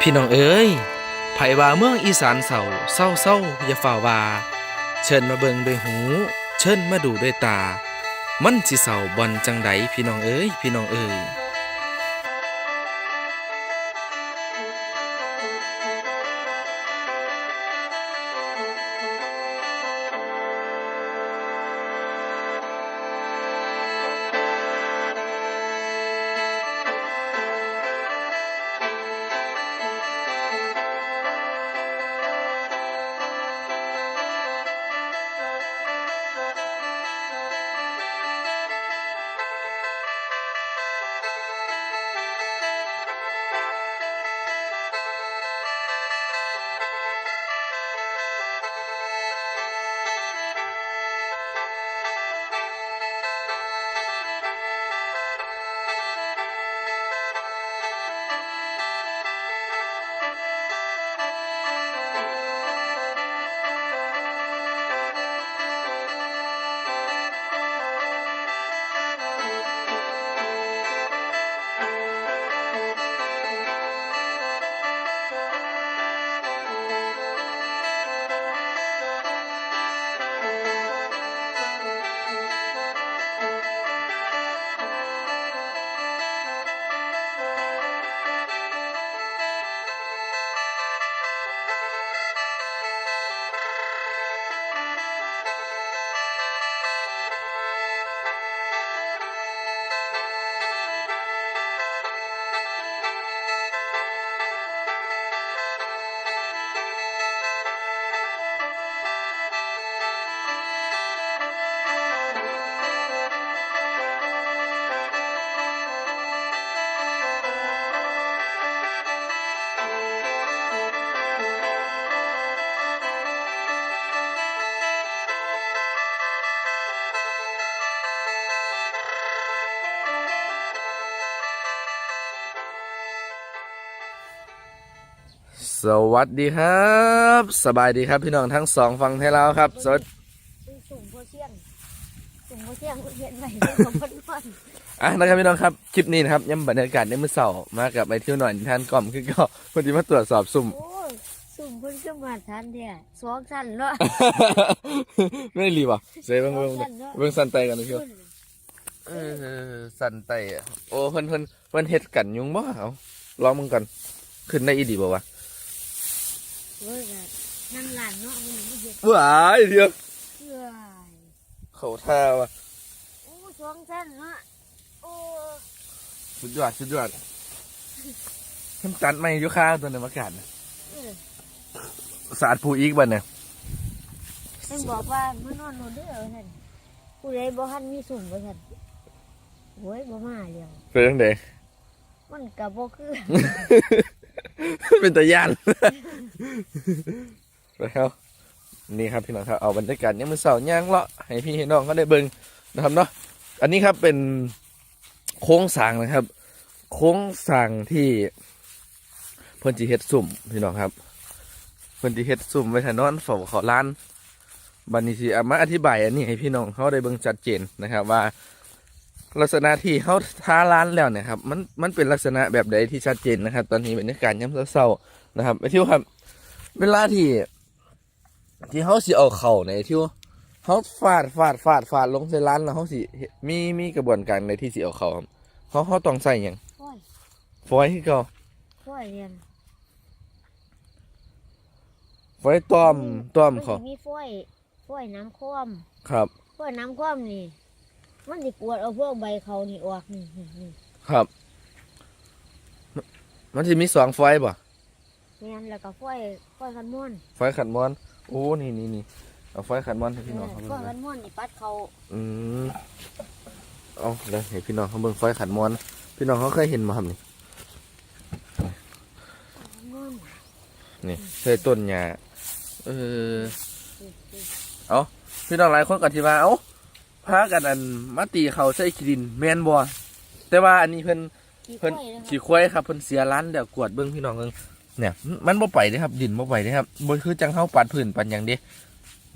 พี่น้องเอ๋ยไผว่าเมืองอีสานเศร้าเศร้าเศร้าอย่าฝ่าว่าเชิญมาเบิงด้วยหู เชิญมาดูด้วยตา มันสิเศร้าบอนจังไดพี่น้องเอ๋ยพี่น้องเอ๋ย สวัสดีครับ สบายดีครับพี่น้องทั้งสองฝั่งไทยลาวครับสวัสดีสุ่มโพเชียงสุ่มโพเชียงเรียนใหม่ของเพื่อนเพื่อนอะนะครับพี่น้องครับคลิปนี้นะครับย้ำบรรยากาศในมื้อเสาร์มากับไปเที่ยวหน่อยท่านกล่อมคือก็พอดีมาตรวจสอบสุ่มโอ้ยสุ่มเพื่อนก็มาทันเดียสองสั้นเนาะไม่รีบอะเซเบิ่งเบิ่งสองสั้นเนาะเบิ่งสันไตกันนะพี่เออสันไตอะโอ้เพิ่นเพิ่นเพิ่นเฮ็ดกันยุงบ่เอาลองมึงก่อนขึ้นได้อีดีบ่วะ เว้ยน่ะนั่นหลานเนาะมันไม่เห็นว้ายเดียวเชื่อเขาท่าว่ะโอ้สองสั้นเนาะโอ้สุดยอดสุดยอดเพิ่นตัดไม่อยู่ข้าวตัวในอากาศน่ะเออสาดผู้อีกบัดเนี่ยเพิ่นบอกว่ามันนอนนอนเด้อท่านผู้ใดบ่ทันมีสุ่มบ่ท่านโอ้ยบ่มาเดียวเป็นจังไดมันก็บ่คือ เป็นตะยานแล้วนี่ครับพี่น้องครับเอาบรรยากาศเนี่ยมือเสาร์ย่างเลาะให้พี่ให้น้องเขาได้เบิ่งนะครับเนาะอันนี้ครับเป็นโค้งสางนะครับ โค้งสางที่เพิ่นจีเฮ็ดสุ่มพี่น้องครับ เพิ่นจีเฮ็ดสุ่มไว้ถนอนเฝ้าขาร้านบันนี้สิอามาอธิบายอันนี้ให้พี่น้องเขาได้เบิ่งชัดเจนนะครับว่า ลักษณะที่เขาท้าร้านแล้วเนี่ยครับมันมันเป็นลักษณะแบบใดที่ชัดเจนนะครับ ตอนนี้บรรยากาศย่ำเศร้าๆนะครับไปที่วครับ เวลาที่ ที่เขาสิเอาเข่าในที่ว่าเขาฟาดฟาดฟาดฟาดลงใส่ร้านแล้วเขาสิเฮ็ดมีมีกระบวนการในที่สิเอาเข่าครับเขาเขาต้องใส่หยังค่อยฟอยที่เขาค่อยเรียนฟอยต้อมต้อมเขานสิมีฝ้อยฝ้อยน้ำคว่ำครับฝ้อยน้ำคว่ำนี่ มันสิกวดเอาพวกใบเขานี่ออกนี่นี่นี่ครับ มันจะมีสองฟอยป่ะแม่นแล้วก็ฝ้อยฝ้อยขันม่วนฟอยขันมอน โอ้นี่นี่นี่เอาฟอยขันมอนให้พี่น้องเขาฝ้เบิ่อยงขันะนม่วนนี่ปัดเขาอืมเอาเดี๋ยวให้พี่น้องเขาเบิ่งฟอยขันมอน พี่น้องเขาเคยเห็นมาครับนี่ขันม่วนนี่เคยต้นหญ้าเออเอาพี่น้องหลายคนก็ที่ว่าเอ้า พากันอันมาตีเขาใส่ขี้ดินแมนบ่แต่ว่าอันนี้เพิ่นขี่เพิ่นฝ้อยนะคขี้รับควายครับเพิ่นเสียร้านเดี๋ยวกวดเบิ่งพี่น้องเบิ่งเนี่ย มันบ่ไปเด้ครับ ดินบ่ไปเด้ครับบ่คือจังเฮาปัดพื้นปันหยังเด้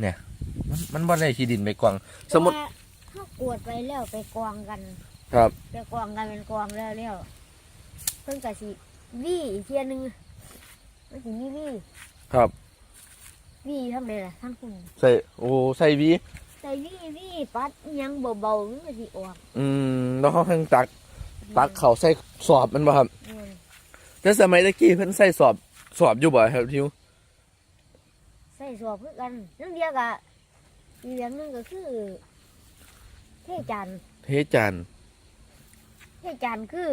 เนี่ย มันมันบ่ได้ขี้ดินไปกวางสมมุติแต่ว่าเขากวดไปแล้วไปกองกัน ครับไปกองกันเป็นกองแล้วแล้วเพิ่นก็สิวี่อีกเทียหนึงมันสิมีวีครับวีทำเลยล่ะทั้งคุณใส่โอ้ใส่วี ใส่วีวีปัดอิหยังเบาๆมันก็สิออกอืมแล้วเขาข้างตักตักเขาใส่สอบมันบ่ครับแม่นแต่สมัยตะกี้เพิ่นใส่สอบสอบอยู่บ่ครับทิวใส่สวบคือกันนั่นเดียวกะอีกอย่างหนึงก็คือเทจานเทจานเทจานคือ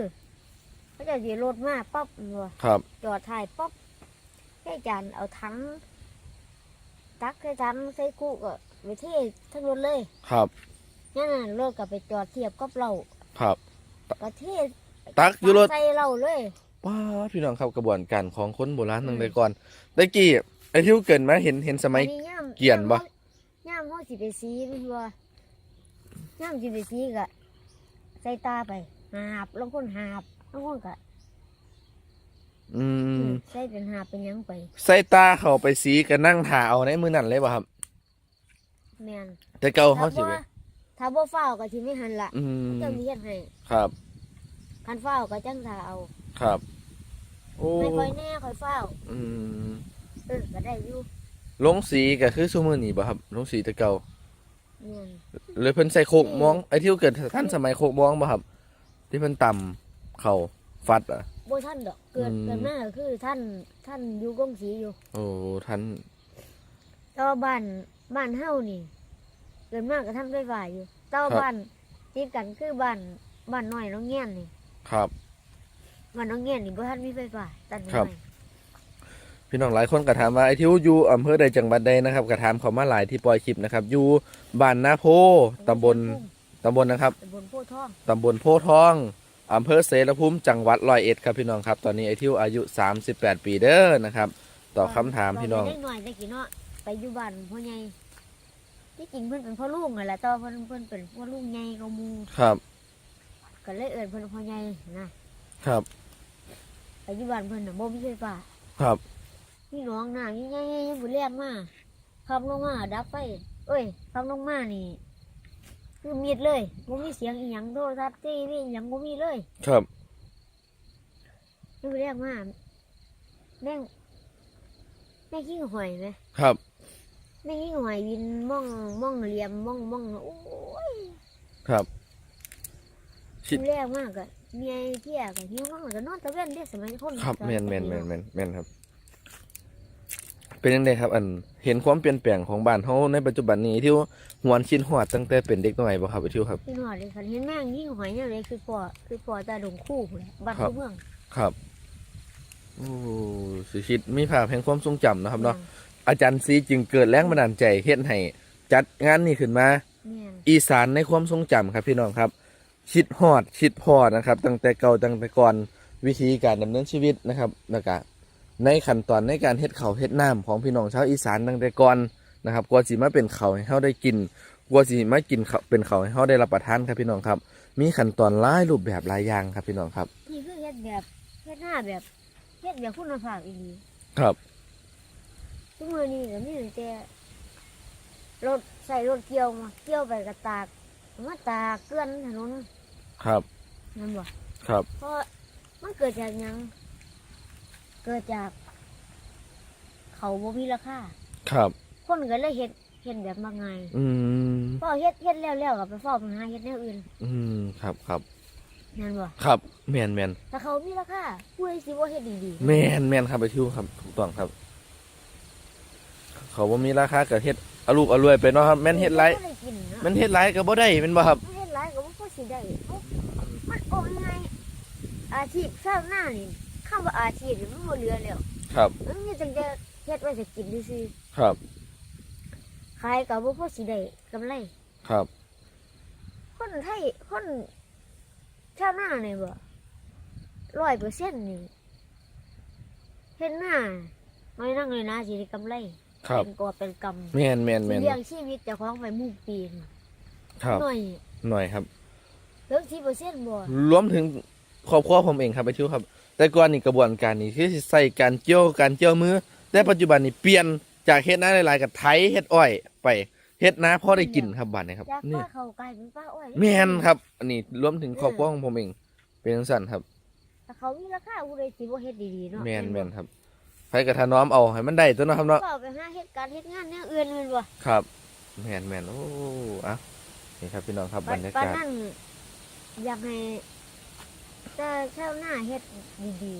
เขาจะสิรถมาป๊อบบ่ครับ จอดถ่ายป๊อบเทจานเอาถังตักใส่ถังใส่กุก็ ไปเททั้งรถเลยครับ นั่นน่ะรถก็ไปจอดเทียบกับเราครับ ก็เทตักอยู่รถใส่เราเลยว้าพี่น้องครับกระบวนการของคนโบราณตั้งแต่ก่อนตะกี้ไอ้ทิวเกินมาเห็นเห็นสมัยอันนี้ย่ำเกี่ยนบ่ย่ำเขาสิไปซีมันว่าย่ำสิไปซีก็ใส่ตาไปหาบลางคนหาบลางคนก็อืมใส่เป็นหาบเป็นหยังไป ใส่ตาเขาไปสีก็นั่งถ่าเอาในมือนั่นเลยป่ะครับ แม่นแต่เก่าถ้าเขาสิบ่ไปถ้าบ่เฝ้าวก็สิไม่หันละอืมเจ้ามีเฮ็ดให้ครับ คันเฝ้าวก็จังท่าเอาครับ โอ้ไม่ค่อยแน่ค่อยเฝ้าวอืมเออก็ได้อยู่ลงสีก็คือซูมือนี่ป่ะครับลงสีแต่เก่าแม่นเลยเพิ่นใส่โคกมองไอ้ที่เกิดท่านสมัยโคกมองป่ะครับ ที่เพิ่นต่ำเข่าฟัดอะ บ่ท่านดอกเกิดอืม เกิดมาก็คือท่านท่านอยู่กงสีอยู่ โอ้ท่านแต่ว่าบ้าน บ้านเฮานี่เกิดมากก็ทำไฟฟ้าอยู่แต่ว่าบ้านติดกันคือบ้านบ้านน้อยน้องแง่นนี่ครับ บ้านน้องแง่นนี่บ่ทันมีไฟฟ้าตัดครับน้อยพี่น้องหลายคนก็ถามว่าไอ้ที่อยู่อำเภอใดจังหวัดใดนะครับก็ถามเขามาหลายที่ปล่อยคลิปนะครับอยู่บ้านนาโพตำบลตำบลนะครับ ตำบลโพธิ์ทองตำบลโพธิ์ทอง อำเภอเสรภูมิ จังหวัดร้อยเอ็ดครับพี่น้องครับ ตอนนี้ไอทิวอายุ 38 ปีเด้อนะครับ ตอบคำถามพี่น้องตได้หน่อยได้กี่เนาะไปอยู่บ้านพ่อใหญ่ ที่จริงเพิ่นเป็นพ่อลุงนั่นแหละแตอนเพิ่นเพิ่นเป็นพ่อลุงใหญ่กว่าหมู่ครับ ก็เลยเอิ้นเพิ่นพ่อใหญ่นะครับไปอยู่บ้านเพิ่นน่ะบ่มีไฟฟ้าครับพี่น้องน้ำใหญ่ๆๆบ่แรงมาขับลงมาดับไฟเอ้ยขับลงมานี่คือมีดเลยบ่มีเสียงอีหยังโทรศัพท์ทีวีอีหยังบ่มีเลยครับไม่เรียกว่าแม่งแม่งขี้หอยไหมครับ แม่งขี้หอยวินม่องม่องเหลี่ยมม่องม่องโอ้ยครับคิดเรียกมากอะเมียเที่ยกับหิวน้องก็นอนตะเวนเด้สมัยคนครับแมนแมนแมนแมนแมนครับ เป็นยังไงครับอันเห็นความเปลี่ยนแปลงของบ้านเขาในปัจจุบันนี้ที่หวนชินหวดตั้งแต่เป็นเด็กน้อยบ่ครับไอทิวครับ พี่หอดเลยคันเห็นแม่งขี้หอยเนี่ยเลยคือพ่อคือพ่อตาดงคู่พุ่นแหละบ้านครับคู่เมืองครับโอ้สิคิดมีภาพแห่งความทรงจำนะครับเนาะ อาจารย์ซีจึงเกิดแรงบันดาลใจเฮ็ดให้จัดงานนี้ขึ้นมาแม่นอีสานในความทรงจำครับพี่น้องครับคิดฮอดคิดพอนะครับ ตั้งแต่เก่าตั้งแต่ก่อนวิธีการดำเนินชีวิตนะครับแล้วก็ในขั้นตอนในการเฮ็ดข้าวเฮ็ดน้ำของพี่น้องชาวอีสานตั้งแต่ก่อนนะครับกว่าสิมาเป็นข้าวให้เฮาได้กินกว่าสิมากินข้าวเป็นข้าวให้เฮาได้รับประทานครับพี่น้องครับ มีขั้นตอนหลายรูปแบบหลายอย่างครับพี่น้องครับนี่คือเฮ็ดแบบเฮ็ดหน้าแบบเฮ็ดแบบคุณภาพอีหลีครับ ทุกมื้อนี้ก็มีแต่รถใส่รถเกี่ยวมาเกี่ยวไปกระตากมาตากเกลื่อนถนนครับนั่นบ่ครับ เพราะมันเกิดจากหยัง เกิดจาก เขาบ่มีราคาครับ คนก็เลยเฮ็ดเฮ็ดแบบมาง่ายอืมพอเฮ็ดเฮ็ดแล้วแล้วก็ไปเฝ้าไปหาเฮ็ดแนวอื่นอืมครับครับนั่นบ่ครับแมนแมนถ้าเขามีราคาผู้ใดสิบ่เฮ็ดดีๆแมนแมนครับไปทิวครับถูกต้องครับ เขาบ่มีราคากับเฮ็ดอลูกอรวยไปเนาะครับแม่นเฮ็ดไรบ่ได้กินเนาะแม่นเฮ็ดไรก็บ่ได้แม่นบ่ครับมันเฮ็ดหลายก็บ่พอสิได้เพราะมันโอ้ง่ายอาชีพชาวนานี่คำว่าอาชีพนี่มันบ่เหลือแล้วครับมันมีแต่จะเฮ็ดไว้จะกินซื่อครับๆขายก็บ่พอสิได้กำไรครับ คนไทยคนชาวนาเนี่ยบ่ร้อยเปอร์เซ็นต์นี่เห็นหน้าน้อยนั่งเลยนะสิได้กำไร ครับเป็นกอบเป็นกำแม่นแม่นสิแม่นเลี้ยงชีวิตเจ้าของไปหมู่ปีนครับหน่อยหน่อยครับเริ่มที่เปอร์เซ็นต์บ่รวมถึงครอบครัวผมเองครับไปทิวครับ แต่ก่อนนี่กระบวนการนี่คือสิใส่การเจียวการเจียวมือแต่ปัจจุบันนี่เปลี่ยนจากเฮ็ดนาหลายๆกับไถเฮ็ดอ้อยไปเฮ็ดนาพอได้กินครับบัดนี้ครับจากนี่ป้าเขากลายเป็นป้าอ้อยแม่นครับ อันนี้รวมถึงครอบครัวของผมเอง เป็นจังซั่นครับถ้าเขามีราคาผู้ใดสิบ่เฮ็ดดีๆเนาะแม่นแม่นครับ ไผก็ถนอมเอาให้มันได้ตัวเนาะครับเนาะก็ไปหาเฮ็ดการเฮ็ดงานแนวอื่นแม่นบ่ครับแม่นแม่นโอ้อะนี่ครับพี่น้องครับบรรยาปานกาศนั้นอยากให้แต่ชาวนาเฮ็ดดี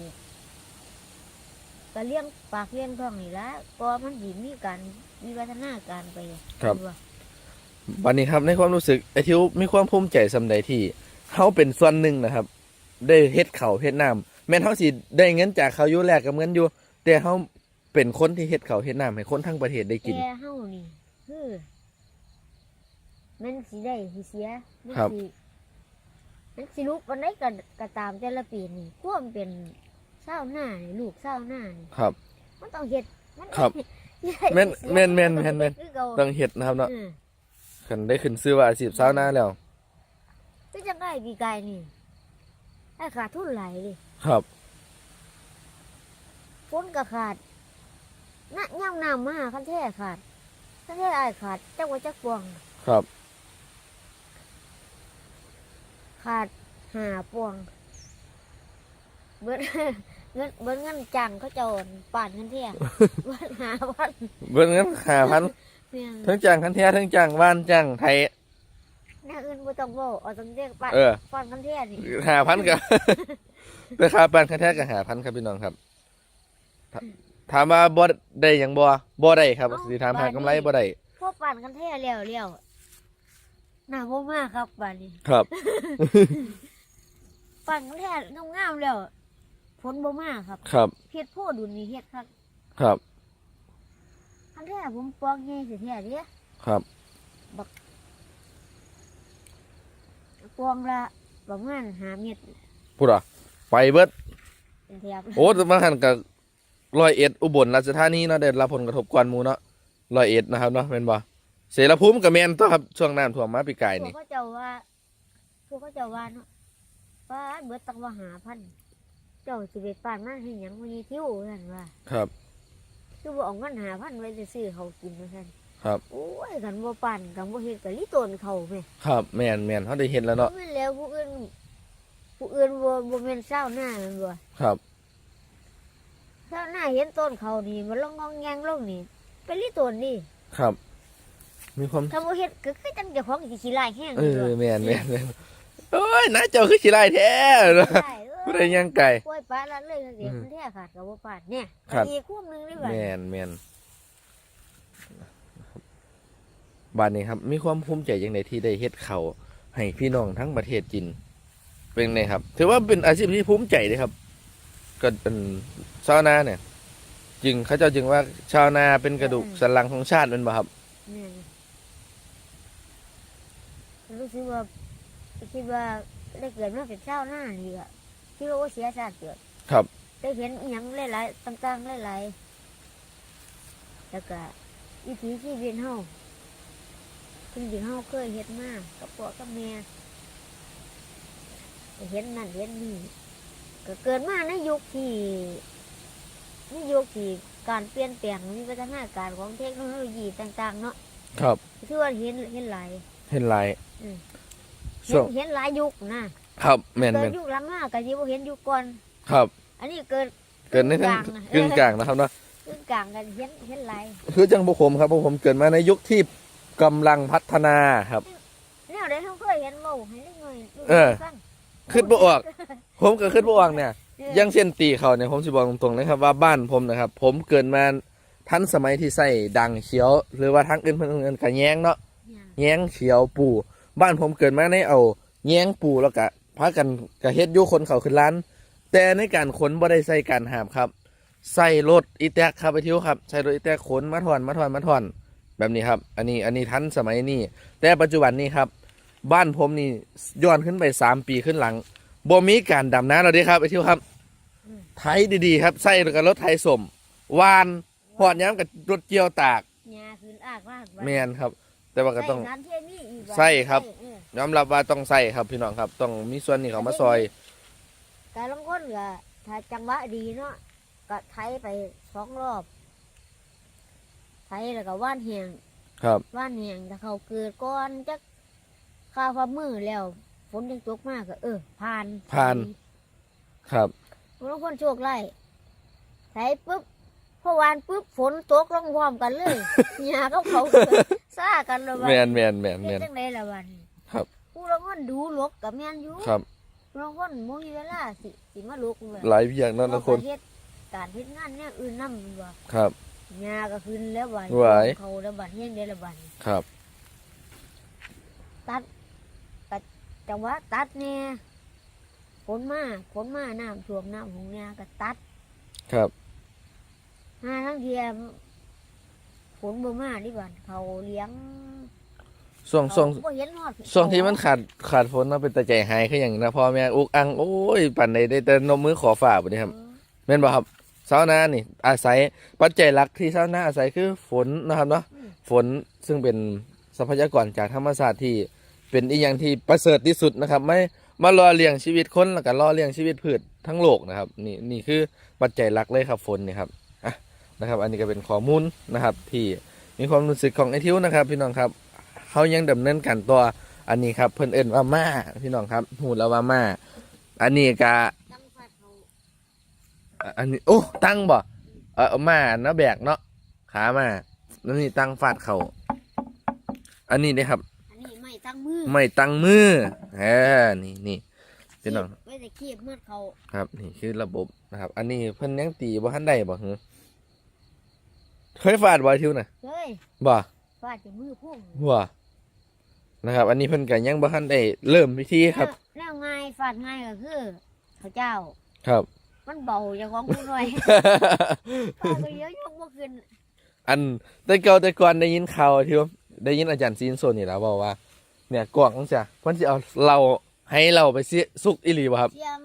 ๆก็เลี้ยงปากเลี้ยงท้องนี่ละก็มันสิมีการมีวัฒนาการไปครับแม่นวันนี้ครับในความรู้สึกไอทิวมีความภูมิใจสำใดที่เฮาเป็นส่วนหนึ่งนะครับ ได้เฮ็ดเขาวเฮ็ดน้ำแม้นเฮาสิได้เงินจากเขาอยู่แลกกับเงินอยู่ แต่เฮาเป็นคนที่เฮ็ดเขาวเฮ็ดน้ำให้คนทั้งประเทศได้กิน แต่เฮานี่คือมันสิได้สิเสียมันครับ สิมันสิลุกวันไหนก็ก็ตามแต่ละปีนี่ความเป็นชาวนานี่ลูกชาวนานี่ครับ มันต้องเฮ็ดมันครับเฮ็ดแม่นเสียแม่นแม่นแม่นแม่น คือเก่าต้องเฮ็ดนะครับเนาะอืมคันได้ขึ้นชื่อว่าอาชีพชาวนาแล้ว คือจังได้ปีกายนี่ให้ขาดทุนหลายเลย ครับ ฝนก็ขาดน้ำย่ำน้ำมาคันแท้ขาดคันแท้อายขาดจักว่าจักปวง ครับขาดหาปวงเบิดเงินเบิดเงินจังเขาเจะโอนป่านคันแท้ เบิดหาพันเบิ่งเงิน5,000เพียงทั้งจ้างคันแท้ทั้งจ้างว่านจ้างไทย หน้าอื่นบ่ต้องเว้าเอาต้องเรียกป่านเออ ป่านคันแท้นี่5,000ก็ราคาปานคันแท้ก็5,000ครับพี่น้องครับ ถถามว่าบ่ได้หยังบ่บ่ได้ครับสิถามหากำไรบ่ได้พวกป่านคันแท้แล้วแล้วหน้าบ่มากครับป่านนี้ครับป่านคันแท้งามๆแล้วฝนบ่มาครับครับ เฮ็ดโพดดุนนี่เฮ็ดครับครับคันแท้ผมปองใหญ่สิแท้เด้ครับปองละประมาณ5เมตรพูดอะไปเบิดเป็นแถบโอ้แต่มาหันกับ ร้อยเอ็ดอุบลราชธานีเนาะได้รับผลกระทบกวนหมู่เนาะร้อยเอ็ดนะครับเนาะแม่นบ่เสรภูมิกับแม่นตัวครับช่วงน้ำท่วมมาปีกายพวกนี่เขาเจ้าว่าพวกเขาเจ้าว่าเนาะว่าเบิดตังว่าหาพันเจ้าสิไปป่านมาให้หยังวันนี้ทิวนั่นว่า ครับ คือบ่เอาเงินหาพันไว้จะซื้อเขาวกินว่าซั่นครับ โอ้ยกันบ่ป่านกันบ่เฮ็ดก็ลิตนเขาแม่ครับแม่นแม่นเขาได้เห็นแล้วเนาะ แม่นแล้วผู้อื่นผู้อื่นบ่บ่แม่นเศร้าหน้าแม่นบ่ครับ เศร้าหน้าเห็นต้นเขานี่มันลงงองแงงลงนี่ เป็นลิตนนี่ครับ มีความถ้าบ่เฮ็ดก็คือจังเจ้าของสิขี้ลายแห้งเออยู่อตัวแม่นแม่นแม่นโอ้ยน้าเจ้าคือขี้ไล่แท้เนาะใช่เออผู้ใดยังไก่ปล่อยปลาละเลยก็เสียอืมมันแท้ขาดกับบ่ปาดเนี่ยครับอีกคู่หนึงได้บ่แม่นแม่นบ้านนี้ครับ มีความภูมิใจอย่างไรที่ได้เฮ็ดเขาวให้พี่น้องทั้งประเทศกิน เป็นไงครับ ถือว่าเป็นอาชีพที่ภูมิใจเลยครับ ก็เป็นชาวนาเนี่ย จึงเขาเจ้าจึงว่าชาวนาเป็นกระดูกสันหลังของชาติเป็นบ่ครับเนี่ยรู้สึกว่าคิดว่าได้เกิดมาเป็นชาวนานี่ก็คิดว่าโอ้เสียชาติเกิด ครับ ได้เห็นอหยังหลายๆต่างๆหลายๆแล้วก็วิถีชีวิตเฮาสิ่งที่เฮาเคยเฮ็ดมากับพ่อกับแม่ได้เห็นนั่นเห็นนี่ ก็เกิดมาในยุคที่ในยุคที่การเปลี่ยนแปลงวิวัฒนาการของเทคโนโลยีต่าง ๆ เนาะครับคือว่าเห็นเห็นหลายเห็นหลายอืมช่วงเห็นเห็นหลายยุคนะครับแม่นเกิแม่ดนยุคหลังมาก็สิบ่เห็นยุคก่อนครับ อันนี้เกิดเกิดในทั้งกลางนะกึ่งกลางนะครับเนาะกึ่งกลางกันเห็นเห็นหลายคือจังพวกผมครับพวกผมเกิดมาในยุคที่กำลังพัฒนาครับแนวใดเฮาเคยเห็นเว้าให้เล็กน้อยลูกเออฟังขึ้นบ่ออก ผมก็ขึ้นบ่ออกเนี่ยเอออยังเช่นตีเขาเนี่ยผมสิบอกตรงๆนะครับว่าบ้านผมนะครับ ผมเกิดมาทันสมัยที่ใส่ดังเขียว หรือว่าทั้งอื่นเพิ่นเอิ้นกะแยงเนาะเนี่ยแยงเขียวปูบ้านผมเกิดมาในเอาแยงปูแล้วก็พากันกะเฮ็ดอยู่คนเขาขึ้นร้าน แต่ในการขนบ่ได้ใส่การหามครับ ใส่รถอีแตกครับไปทิวครับ ใส่รถอีแตกขนมาถอนมาถอนมาถอนแบบนี้ครับ อันนี้อันนี้ทันสมัยนี้แต่ปัจจุบันนี้ครับ บ้านผมนี่ย้อนขึ้นไปสามปีขึ้นหลัง บ่มีการดำน้ำแล้วเด้ครับไปทิวครับ ไถดีๆครับ ใส่กับรถไถสมวานหอดย้ำกับรถเกี่ยวตากหญ้าขึ้นอากมากแมนครับ แต่ว่าก็ต้อง ใส่สารเคมีอีกว่าใส่ครับ เออยอมรับว่าต้องใส่ครับพี่น้องครับ ต้องมีส่วนนี้เขามาซอยการลงคนก็ถ้าจังหวะดีเนาะก็ไถไปสองรอบไถแล้วก็ว่านแหงครับ ว่านแหงถ้าเขาเกิดก่อนจักข้าวฟ้ามือแล้ว ฝนยังตกมากก็เออผ่านผ่าน ครับ บางคนโชคไล่ไถปุ๊บพอวานปุ๊บฝนตกลงพร้อมกันเลยหญ้ากับเขาก็ซ่ากันแล้วบัดแมนแมนแมนแมเฮ็ดน จังไดล่ะบัดนี้ครับ ผู้ลางคนดูลกกับแม่นอยู่ครับ ผู้ลางคนบ่มีเวลาสิสิมาลกเลยหลายอย่างเนั่นละคนเฮ็ดการเฮ็ดงานเนี่ยอื่นนำบ่ครับ หญ้าก็ขึ้นแล้วบัดไหว เขาแล้วบัดเฮ็ดได้แล้วบัด ครับ ตัดตัด จังหวะตัดแน่ฝนมาฝนมาน้ำท่วมน้ำของหญ้าก็ตัดครับหาทั้งเทียฝนบ่มาดิบัดเขาเลี้ยงช่วงช่วงเขาบ่เห็นฮอดช่วงที่มันขาดขาดฝนเนาะเป็นตาใจหายคืออย่างนะพ่อแม่อุกอังโอ้ยปั่นใดได้แต่นมมือขอฝ่าบ่นี่ครับเออแม่นบ่ครับชาวนานี่ อาศัยปัจจัยหลักที่ชาวนาอาศัยคือฝนนะครับเนาะอืมฝนซึ่งเป็นทรัพยากรจากธรรมชาติที่ เป็นอีกอย่างที่ประเสริฐที่สุดนะครับ ไม่มารอเลี้ยงชีวิตคนแล้วก็รอเลี้ยงชีวิตพืชทั้งโลกนะครับ นี่นี่คือปัจจัยหลักเลยครับฝนนี่ครับอะนะครับ อันนี้ก็เป็นข้อมูลนะครับ ที่มีความรู้สึกของไอทิวนะครับ พี่น้องครับเขายังดำเนินการต่ออันนี้ครับเพิ่นเอิ้นว่ามาพี่น้องครับหูแล้วว่ามาอันนี้ก็อะอันนี้โอ้ตั้งบ่เออเอามาเนาะแบกเนาะขามาแล้วนี่ตั้งฟาดเขาอันนี้นะครับ ไม่ตั้งมือไม่ตั้งมือเออนี่นี่พี่น้องไว้แต่คีบมัดเขาครับ นี่คือระบบนะครับ อันนี้เพิ่นยังตีบ่ทันได้บ่หือเคยฟาดบ่ไอ้ทิวน่ะเฮ้ยบ่ฟาดจะมือพุ่งบ่นะครับ อันนี้เพิ่นก็ยังบ่ทันได้เริ่มพิธีครับ แล้วแล้วง่ายฟาดง่ายก็คือพระเจ้า ครับ มันเบาอย่างของผู้หน่อยฟาดก็เยอะยกบ่ขึ้นอันแต่เก่าแต่ก่อนได้ยินข่าวที่ว่าได้ยินอาจารย์ซีนโซนนี่แล้วบอกว่า เนี่ยกวางจ้ะเพิ่นสิเอาเราให้เราไปเสียสุกอีหลีบ่ครับเสียง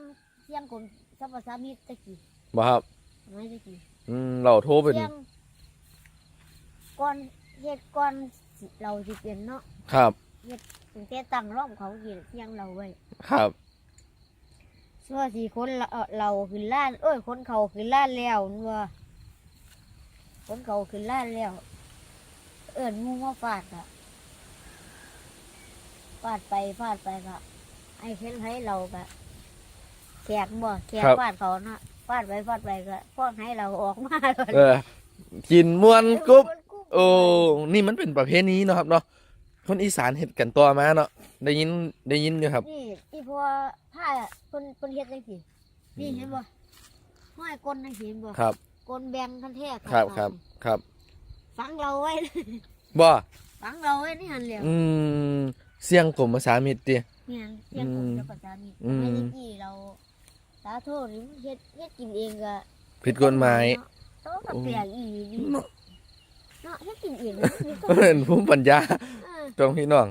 เสียงคนสัพพะสามิตรตะกี้บ่ครับไม่ตะกี้อืมเราโทรเป็นเสียงก่อนเฮ็ดก่อนสิเราสิเปลี่ยนเนาะครับตั้งแต่ตั้งร่อมเขาเฮ็ดเสียงเราไว้ครับชั่วสิคนเราเอ่อเราขึ้นล้าน เอ้ยคนเขาขึ้นล้านแล้วนั่นว่าคนเขาขึ้นล้านแล้ว เอิ้นหมูมาฟาดอะ ฟาดไปฟาดไปก็ไอ้เช่นให้เราก็แขกบ่แขกฟาดเขาเนาะฟาดไปฟาดไปก็พวกให้เราออกมาเลยเออกินม่วนกรุบโอ้นี่มันเป็นประเพณีเนาะครับเนาะคนอีสานเฮ็ดกันตัวมาเนาะได้ยินได้ยินอยู่ครับ นี่อีพอผ้าคนคนเฮ็ดจังซี่นี่เห็นบ่ห้อยกลนจังซี่เห็นบ่ครับ กลแบงคันแท้ครับครับครับฝังเราไว้บ่ฝังเราไว้นี่หันแล้วอืม เสียงกลมภาษามิตรติ เนี่ยเสียงผมจะประจามีอืม ไม่ได้กี่เราสาโทษนี่เฮ็ดเฮ็ดกินเองก็ผิดกฎหมาย โตกับแปลกอีหลีดิเนาะเฮ็ดกินเองนะมีคนเป็นภูมิปัญญา เออตรงพี่น้อง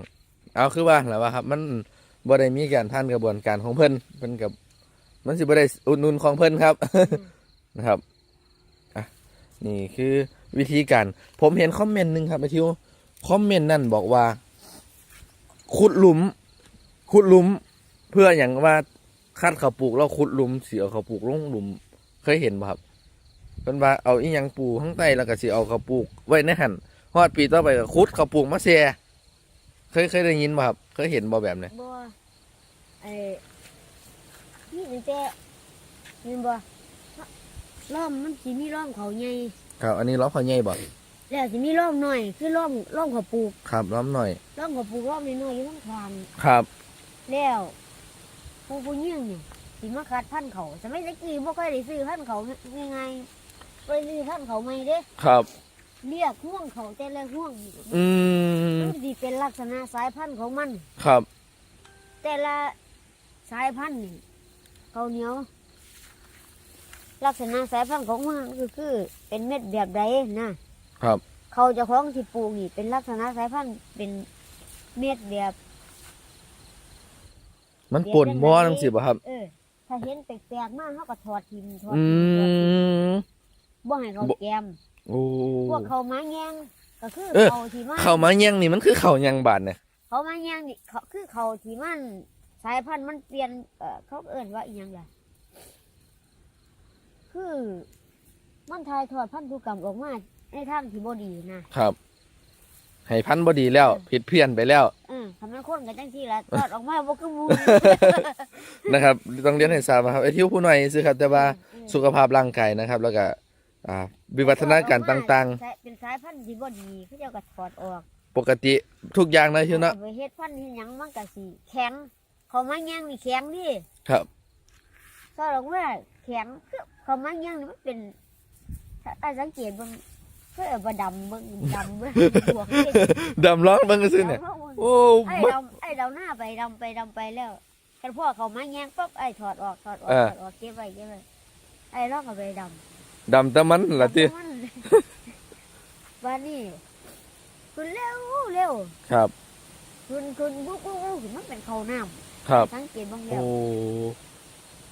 เอาคือว่าแหละว่าครับ มันบ่ได้มีการท่านกระบวนการของเพิ่นเพิ่นกับมันสิบ่ได้อุดหนุนของเพิ่นครับ นะครับอะนี่คือวิธีการ ผมเห็นคอมเมนต์หนึ่งครับไอทิวคอมเมนต์นั่นบอกว่า ขุดหลุม ขุดหลุม เพื่ออย่างว่าคัดเขาวปลูกแล้วขุดหลุมเสียเขาวปลูกลงหลุม เคยเห็นบ่ครับเป็นว่าเอาอีหยังปลูกข้างใต้แล้วก็สิเอาเขาวปลูกไว้ในหันฮอดปีต่อไปก็ขุดเขาวปลูกมาแซ่เคยเคยได้ยินบ่ครับ เคยเห็นบ่แบบนี้บ่ไอ้นี่ตั้งแต่เห็นบ่ล้อมมันสิมีล้อมเขาใหญ่ครับ อันนี้ล้อมเขาใหญ่บ่ แล้วสิมีล้อมน้อย คือล้อมล้อมเขาปลูกครับล้อมหน่อยล้อมเขาปลูกล้อมน้อยๆอยู่ทั้งทางครับ แล้วผู้ผู้ยิ่งนี่สิมาคัดพันธุ์เขาสมัยตะกี้บ่ค่อยได้ซื้อพันธุ์เขาง่ายๆไปซื้อพันธุ์เขาใหม่เด้ครับ เรียกห่วงเขาแต่ละห่วงนี่อืมมันสิเป็นลักษณะสายพันธุ์ของมัน ครับ แต่ละสายพันธุ์นี่เขาวเหนียว ลักษณะสายพันธุ์ของมันก็คือ เป็นเม็ดแบบใดนะ ครับ เขาเจะของที่ปลูกนี่เป็นลักษณะสายพันธุ์เป็นเม็ดแบบมันป่นบ่อจังสิบ่ครับ เออ ถ้าเห็นแปลกๆมากเขาก็ถอดทิมถอดอืทิมมบ่ให้เขาบ่แกม โอ้พวกเขามาแยงก็คือเออเขาที่มันเข้ามาแย่งนี่มันคือเข้ายังบาดเนี่ยเขามาแยงนี่เขาคือเขาที่มันสายพันธุ์มันเปลี่ยนเออเขาเอิ่นว่าอีหยังล่ะคือ มันทายทอดพันธุกรรมออกมา ในทางที่บ่ดีนะครับ ให้พันธุ์บ่ดีแล้ว ผิดเพี้ยนไปแล้วเออทำให้คนกันจังซี่ล่ะทอดออกมาบ่คือหมูนะครับต้องเรียนให้ทราบนะครับไอ้ที่ผู้หน่อยซื้อครับแต่ว่าเออสุขภาพร่างกายนะครับ แล้วก็อ่าวิวัฒนาการต่างใช้เป็นสายพันธุ์ที่บ่ดีเขาเจ้าก็ถอดออก ๆ ปกติทุกอย่างนะชิวเนาะอไปเฮ็ดพันธุ์เฮ็ดหยังมันก็สิแข็ง เขามาแย่งนี่แข็งดิครับก็ลงว่าแข็งคือเขามาแย่งนี่มันเป็นถ้าถ้าสังเกตเบิ่ง เพื่อบ่ดำเบิ่งดำเบิ่งบวกเฮ็ดดำร้องเบิ่งซื่อเนี่ยดำเพราะว่าโอ้ไอ้บ่ดำไอ้ดำหน้าไปดำไปดำไปแล้วกันพ่อเขามาแย่งปุ๊บไอ้ถอดออกถอดออกเออ ถอดออกเก็บไว้เก็บไว้ไอ้ลอกเอาไปดำ ดำแต่มันล่ะติมันวันนี้คุณเร็วเร็วครับ คุณคุณบุ๊กบุ๊กบุ๊กมันเป็นเขาน้ครับำสังเกตบ้างโอ้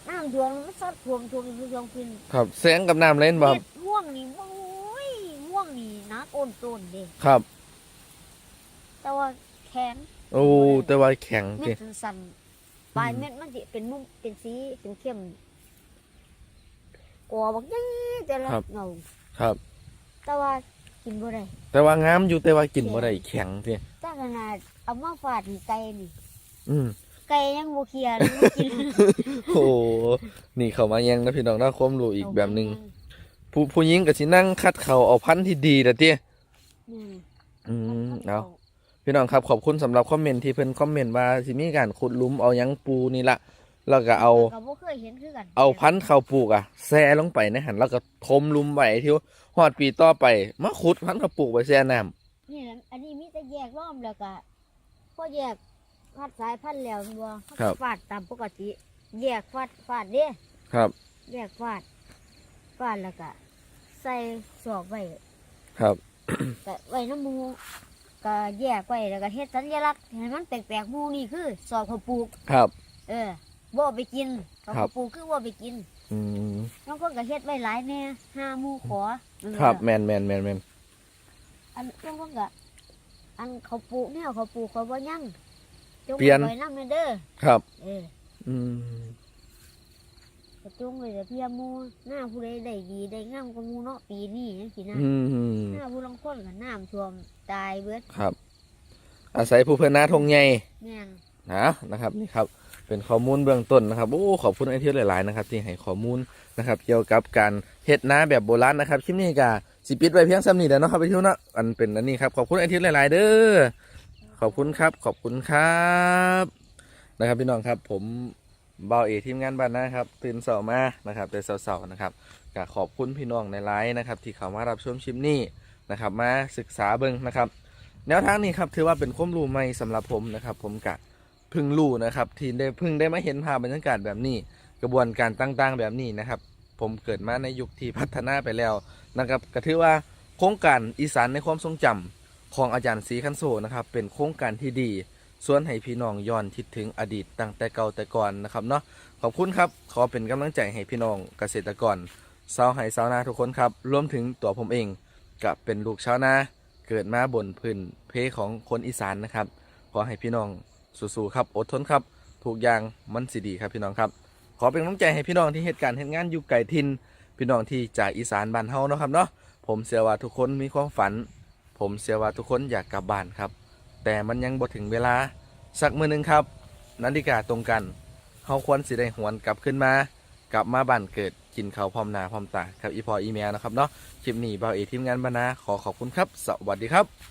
แล้วน้ำท่วมมันซัดท่วมท่วมท่วมขึ้นครับ แสงกับน้ำเล่นบ่ครับ เม็ดม่วงนี่โอ้ยม่ วงนี่นักโอนต้นเด้ครับ แต่ว่าแข็งโอ้แต่ว่าแข็งเม็ติดสั่นๆปลายเม็ดมันจะเป็นมุมเป็นสีเป็นเข้มกอบอกยี่แต่ละเงาครับ แต่ว่ากินบ่ได้แต่ว่างามอยู่แต่ว่ากินบ่ได้แข็งติถ้าขนาดเอามาฝาดนี่ไก่นี่อืมไก่ยังบ่เคลียร์เลยบ่กินโอ้นี่เขามาแยังนะพี่น้องน่าความรู้อีกแบบหนึง ผู้ผู้หญิงก็สินั่งคัดเขาเอาพันธุ์ที่ดีแต่ติอืมอืมเอาพี่น้องครับขอบคุณสำหรับคอมเมนต์ที่เพิ่นคอมเมนต์ว่าสิมีการขุดหลุมเอาหยังปูนี่ละแล้วก็เอา ก็บ่เคยเห็นคือกันเอาพันธุ์ข้าวปลูกอะแซ่ลงไปในหันแล้วก็ทมหลุมไว้ที่ว่าฮอดปีต่อไปมาขุดพันธุ์ข้าวปลูกไว้แช่น้ำ นี่แหละอันนี้มีแต่แยกล้อมแล้วก็พอแยกฟัดสายพันธุ์แล้วบ่เขาครับ ฟาดตามปกติ แยกฟาดฟาดเด้ครับ แยกฟาด ฟาดแล้วก็ใส่สอบไว้ครับ ก็ไว้น้ำหมูก็แยกไว้แล้วก็เฮ็ดสัญลักษณ์ให้มันแปลกๆหมูนี่คือสอบข้าวปลูก ครับ เออบ่เอาไปกินสอบครับข้าวปลูกคือบ่เอาไปกินอืมบางคนก็เฮ็ดไว้หลายแน่ห้าหมูขอนั่นแหละครับแมนแมนแมนแมนอันบางคนก็อันเขาปลูกแนวเขาปลูกเขาบ่ยังจงเปลี่ยนไว้นำเด้อครับ เออ อืม ก็จงไว้แต่เพียหมูหน้าผู้ใดได้ดีได้งามกว่าหมูเนาะปีนี้จังซี่นะอืมหน้าผู้ลางคนก็น้ำท่วมตายเบิดครับ อาศัยผู้เพื่อนหน้าทงใหญ่แม่นนะนะครับนี่ครับ เป็นข้อมูลเบื้องต้นนะครับโอ้ขอบคุณไอเทียหลายๆนะครับที่ให้ข้อมูลนะครับ เกี่ยวกับการเฮ็ดนาแบบโบราณนะครับคลิปนี้ก็สิปิดไว้เพียงซ้ำนี้แหล้วเนาะครับไอเทียเนาะอันเป็นอันนี้ครับขอบคุณไอเทียหลายๆเด้อขอบคุณครับ ขอบคุณครับ นะครับพี่น้องครับผม เบาเอทีมงานบ้านนะครับ ตื่นเสาร์มานะครับแต่เสาร์ๆนะครับก็ขอบคุณพี่น้องในไลน์นะครับ ที่เข้ามารับชมคลิปนี้นะครับมาศึกษาเบิ่งนะครับ แนวทางนี้ครับถือว่าเป็นข้อมูลใหม่สำหรับผมนะครับ ผมกะพึ่งรู้นะครับ ที่ได้พึ่งได้มาเห็นภาพบรรยากาศแบบนี้ กระบวนการต่างๆแบบนี้นะครับ ผมเกิดมาในยุคที่พัฒนาไปแล้วนะครับก็ถือว่าโครงการอีสานในความทรงจำของอาจารย์ศรีคันโซนะครับเป็นโครงการที่ดี ส่วนให้พี่น้องย้อนคิดถึงอดีตตั้งแต่เก่าแต่ก่อนนะครับเนาะขอบคุณครับ ขอเป็นกำลังใจให้พี่น้องเกษตรกรชาวไห่ชาวนาทุกคนครับรวมถึงตัวผมเองกับเป็นลูกชาวนาเกิดมาบนพื้นเพของคนอีสานนะครับขอให้พี่น้องสู้ๆครับอดทนครับถูกอย่างมันสิดีครับพี่น้องครับ ขอเป็นกำลังใจให้พี่น้องที่เหตุการณ์เหตุงานอยู่ไกลทินพี่น้องที่จากอีสานบ้านเฮาเนาะครับเนาะผมเชื่อว่าทุกคนมีความฝัน ผมเชื่อว่าทุกคนอยากกลับบ้านครับ แต่มันยังบ่ถึงเวลาสักมือหนึงครับ นาฬิกาตรงกันเฮาควรสิได้หวนกลับขึ้นมา กลับมาบ้านเกิดกินเขาพร้อมหน้าพร้อมตาครับอีพออีเมลนะครับเนาะคลิปนี้เบาเอทีมงานบรรณาขอขอบคุณครับ สวัสดีครับ